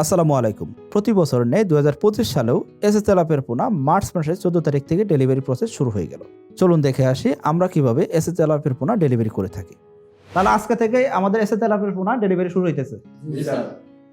আসসালামু আলাইকুম। প্রতি বছর নেই দু হাজার পঁচিশ সালেও এস এস পোনা মার্চ মাসের চোদ্দ তারিখ থেকে ডেলিভারি প্রসেস শুরু হয়ে গেল। চলুন দেখে আসি আমরা কীভাবে এস এস পোনা ডেলিভারি করে থাকি। তাহলে আজকে থেকে আমাদের এস এস তেলাপের পোনা ডেলিভারি শুরু হইতেছে।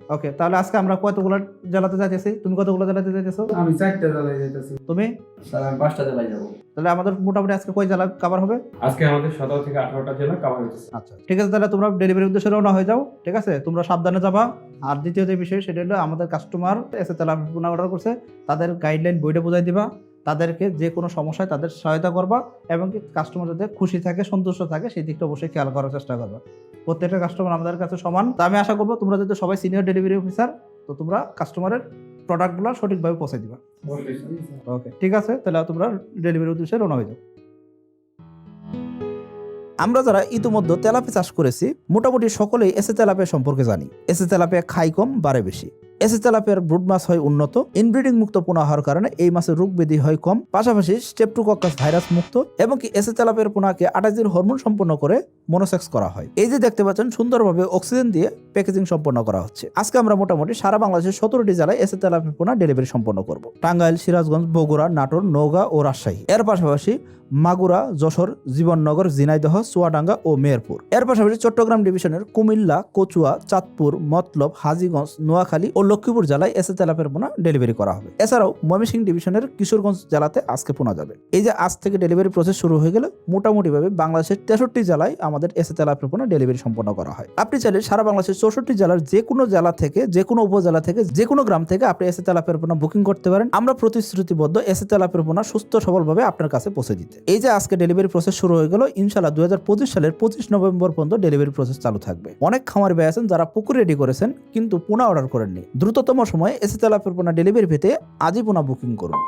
ওকে তাহলে আজকে আমরা কতগুলো জ্বালাতে যাইতেছি? তুমি কতগুলো জেলাতে যাইতেছো? আমি চারটা জেলায় যেতেছি তুমি? স্যার আমি পাঁচটা জেলায় যাব। তাহলে আমাদের মোটামুটি আজকে কয় জেলা কাভার হবে? আজকে আমাদের সতেরো থেকে আঠারোটা জেলা কাভার হচ্ছে আচ্ছা ঠিক আছে তাহলে তোমরা ডেলিভারি উদ্দেশ্যে রওনা হয়ে যাও ঠিক আছে? তোমরা সাবধানে যাবা। আর দ্বিতীয় যে বিষয় সেটা হলো আমাদের কাস্টমার এসে পোনা অর্ডার করছে তাদের গাইডলাইন বইটা বোঝাই দিবা তাদেরকে যে কোনো সমস্যায় তাদের সহায়তা করবা এবং কাস্টমার যাতে খুশি থাকে সন্তুষ্ট থাকে সেই দিকটা অবশ্যই খেয়াল করার চেষ্টা করবা। প্রত্যেকটা কাস্টমার আমাদের কাছে সমান। তা আমি আশা করব তোমরা যদি সবাই সিনিয়র ডেলিভারি অফিসার তো তোমরা কাস্টমারের প্রোডাক্টগুলো সঠিকভাবে পৌঁছে দিবা। ওকে ঠিক আছে তাহলে তোমরা ডেলিভারি উদ্দেশ্যে রওনা হয়ে যাও। আমরা যারা ইতিমধ্যে তেলাপি চাষ করেছি মোটামুটি সকলেই এসে তেলাপিয়া সম্পর্কে জানি। এসে তেলাপে খাই কম বাড়ে বেশি। এসে তেলাপিয়ার ব্রুড মাছ হয় উন্নত ইনব্রিডিং মুক্ত পোনা হওয়ার কারণে এই মাছের রোগ ব্যাধি হয় কম, পাশাপাশি স্টেপটুকক্কাস ভাইরাস মুক্ত এবং কি এসে তেলাপিয়ার পোনাকে আঠাশ দিন হরমোন সম্পন্ন করে মনোসেক্স করা হয়। এই যে দেখতে পাচ্ছেন, সুন্দরভাবে অক্সিজেন দিয়ে প্যাকেজিং সম্পন্ন করা হচ্ছে। আজকে আমরা মোটামুটি সারা বাংলাদেশের সতেরোটি জেলায় এসে তেলাপিয়া পোনা ডেলিভারি সম্পন্ন করব। টাঙ্গাইল, সিরাজগঞ্জ, বগুড়া, নাটোর, নওগাঁ ও রাজশাহী। এর পাশাপাশি মাগুরা, যশোর, জীবননগর, ঝিনাইদহ, চুয়াডাঙ্গা ও মেহেরপুর। এর পাশাপাশি চট্টগ্রাম ডিভিশনের কুমিল্লা, কচুয়া, চাঁদপুর, মতলব, হাজিগঞ্জ, নোয়াখালী ও লক্ষ্মীপুর জেলায় এসে তেলাপের পোনা ডেলিভারি করা হবে। এছাড়াও ময়মনসিংহ ডিভিশনের কিশোরগঞ্জ জেলাতে আজকে পোনা যাবে। এই যে আজ থেকে ডেলিভারি প্রসেস শুরু হয়ে গেলে মোটামুটিভাবে বাংলাদেশের তেষট্টি জেলায় আমাদের এসে তেলাপের পোনা ডেলিভারি সম্পন্ন করা হয়। আপনি চাইলে সারা বাংলাদেশের চৌষট্টি জেলার যে কোনো জেলা থেকে, যে কোনো উপজেলা থেকে, যে কোনো গ্রাম থেকে আপনি এসে তেলাপের পোনা বুকিং করতে পারেন। আমরা প্রতিশ্রুতিবদ্ধ এসে তেলাপের পোনা সুস্থ সবলভাবে আপনার কাছে পৌঁছে দিতে। এই যে আজকে ডেলিভারি প্রসেস শুরু হয়ে গেল ইনশাল্লাহ পঁচিশ সালের পঁচিশ নভেম্বর পর্যন্ত ডেলিভারি প্রসেস চালু থাকবে। অনেক খামার ভাই আছেন যারা পুকুর রেডি করেছেন, কিন্তু পোনা অর্ডার করেননি। দ্রুততম সময়ে এসে তেলাপের পোনা ডেলিভারি পেতে আজই পোনা বুকিং করুন।